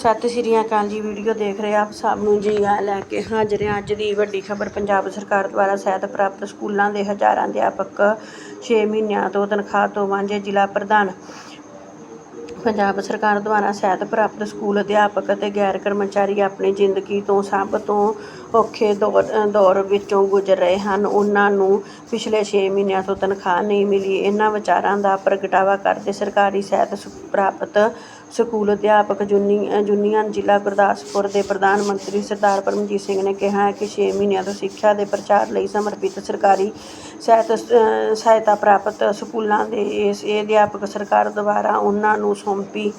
ਸਤਿ ਸ਼੍ਰੀ ਅਕਾਲ ਜੀ, ਵੀਡੀਓ ਦੇਖ ਰਹੇ ਆਪ ਸਭ ਨੂੰ ਜੀ ਆ ਲੈ ਕੇ ਹਾਜ਼ਰ ਹਾਂ ਅੱਜ ਦੀ ਵੱਡੀ ਖਬਰ। ਪੰਜਾਬ ਸਰਕਾਰ ਦੁਆਰਾ ਸਹਿਤ ਪ੍ਰਾਪਤ ਸਕੂਲਾਂ ਦੇ ਹਜ਼ਾਰਾਂ ਅਧਿਆਪਕ 6 ਮਹੀਨਿਆਂ ਤੋਂ ਤਨਖਾਹ ਤੋਂ ਵਾਂਝੇ ਜ਼ਿਲ੍ਹਾ ਪ੍ਰਧਾਨ ਪੰਜਾਬ ਸਰਕਾਰ ਦੁਆਰਾ ਸਹਾਇਤਾ ਪ੍ਰਾਪਤ ਸਕੂਲ ਅਧਿਆਪਕ ਅਤੇ ਗੈਰ ਕਰਮਚਾਰੀ ਆਪਣੀ ਜ਼ਿੰਦਗੀ ਤੋਂ ਸਭ ਤੋਂ ਔਖੇ ਦੌਰ ਦੌਰ ਵਿੱਚੋਂ ਗੁਜ਼ਰ ਰਹੇ ਹਨ। ਉਹਨਾਂ ਨੂੰ ਪਿਛਲੇ ਛੇ ਮਹੀਨਿਆਂ ਤੋਂ ਤਨਖਾਹ ਨਹੀਂ ਮਿਲੀ। ਇਹਨਾਂ ਵਿਚਾਰਾਂ ਦਾ ਪ੍ਰਗਟਾਵਾ ਕਰਦੇ ਸਰਕਾਰੀ ਸਹਾਇਤਾ ਪ੍ਰਾਪਤ ਸਕੂਲ ਅਧਿਆਪਕ ਯੂਨੀ ਯੂਨੀਅਨ ਜ਼ਿਲ੍ਹਾ ਗੁਰਦਾਸਪੁਰ ਦੇ ਪ੍ਰਧਾਨ ਮੰਤਰੀ ਸਰਦਾਰ ਪਰਮਜੀਤ ਸਿੰਘ ਨੇ ਕਿਹਾ ਹੈ ਕਿ 6 ਮਹੀਨਿਆਂ ਤੋਂ ਸਿੱਖਿਆ ਦੇ ਪ੍ਰਚਾਰ ਲਈ ਸਮਰਪਿਤ ਸਰਕਾਰੀ ਸਹਾਇਤਾ ਸਹਾਇਤਾ ਪ੍ਰਾਪਤ ਸਕੂਲਾਂ ਦੇ ਇਸ, ਇਹ ਅਧਿਆਪਕ ਸਰਕਾਰ ਦੁਆਰਾ ਉਹਨਾਂ ਨੂੰ ਸੌਂਪੀ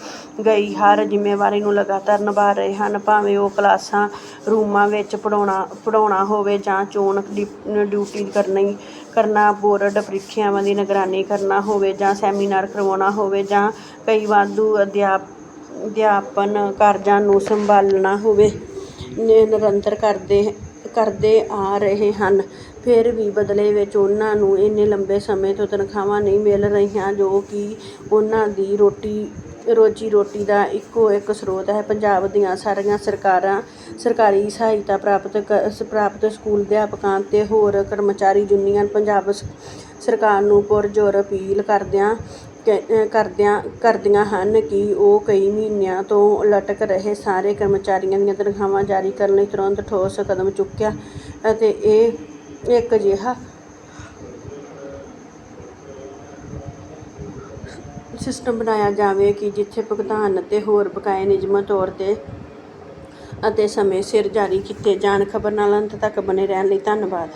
ਗਈ। ਹਰ ਜ਼ਿੰਮੇਵਾਰੀ ਨੂੰ ਲਗਾਤਾਰ ਨਿਭਾ ਰਹੇ ਹਨ। ਭਾਵੇਂ ਉਹ ਕਲਾਸਾਂ, ਰੂਮਾਂ ਵਿੱਚ ਪੜ੍ਹਾਉਣਾ ਪੜ੍ਹਾਉਣਾ ਹੋਵੇ ਜਾਂ ਚੋਣ ਡਿ- ਡਿਊਟੀ ਕਰਨੀ, ਕਰਨਾ, ਬੋਰਡ ਪ੍ਰੀਖਿਆਵਾਂ ਦੀ ਨਿਗਰਾਨੀ ਕਰਨਾ ਹੋਵੇ ਜਾਂ ਸੈਮੀਨਾਰ ਕਰਵਾਉਣਾ ਹੋਵੇ ਜਾਂ ਕਈ ਵਾਧੂ ਅਧਿਆਪ, ਅਧਿਆਪਨ ਕਾਰਜਾਂ ਨੂੰ ਸੰਭਾਲਣਾ ਹੋਵੇ ਨਿਰੰਤਰ ਕਰਦੇ ਕਰਦੇ ਆ ਰਹੇ ਹਨ। ਫਿਰ ਵੀ ਬਦਲੇ ਵਿੱਚ ਉਹਨਾਂ ਨੂੰ ਇੰਨੇ ਲੰਬੇ ਸਮੇਂ ਤੋਂ ਤਨਖਾਹਾਂ ਨਹੀਂ ਮਿਲ ਰਹੀਆਂ, ਜੋ ਕਿ ਉਹਨਾਂ ਦੀ ਰੋਟੀ, ਰੋਜੀ ਰੋਟੀ ਦਾ ਇੱਕੋ ਇੱਕ ਸਰੋਤ ਹੈ। ਪੰਜਾਬ ਦੀਆਂ ਸਾਰੀਆਂ ਸਰਕਾਰਾਂ, ਸਰਕਾਰੀ ਸਹਾਇਤਾ ਪ੍ਰਾਪਤ ਕ- ਸ- ਪ੍ਰਾਪਤ ਸਕੂਲ ਅਧਿਆਪਕਾਂ ਅਤੇ ਹੋਰ ਕਰਮਚਾਰੀ ਯੂਨੀਅਨ ਪੰਜਾਬ ਸਰਕਾਰ ਨੂੰ ਪੁਰਜ਼ੋਰ ਅਪੀਲ ਕਰਦਿਆਂ ਕ- ਕਰਦਿਆਂ, ਕਰਦੀਆਂ ਹਨ ਕਿ ਉਹ ਕਈ ਮਹੀਨਿਆਂ ਤੋਂ ਲਟਕ ਰਹੇ ਸਾਰੇ ਕਰਮਚਾਰੀਆਂ ਦੀਆਂ ਤਨਖਾਹਾਂ ਜਾਰੀ ਕਰਨ ਲਈ ਤੁਰੰਤ ਠੋਸ ਕਦਮ ਚੁੱਕਿਆ ਅਤੇ ਇਹ ਇੱਕ ਅਜਿਹਾ ਸਿਸਟਮ ਬਣਾਇਆ ਜਾਵੇ ਕਿ ਜਿੱਥੇ ਭੁਗਤਾਨ ਅਤੇ ਹੋਰ ਬਕਾਏ ਨਿਯਮਤ ਤੌਰ ਤੇ ਅਤੇ ਸਮੇਂ ਸਿਰ ਜਾਰੀ ਕੀਤੇ ਜਾਣ, ਖਬਰ ਨਾਲ ਅੰਤ ਤੱਕ ਬਣੇ ਰਹਿਣ ਲਈ ਧੰਨਵਾਦ।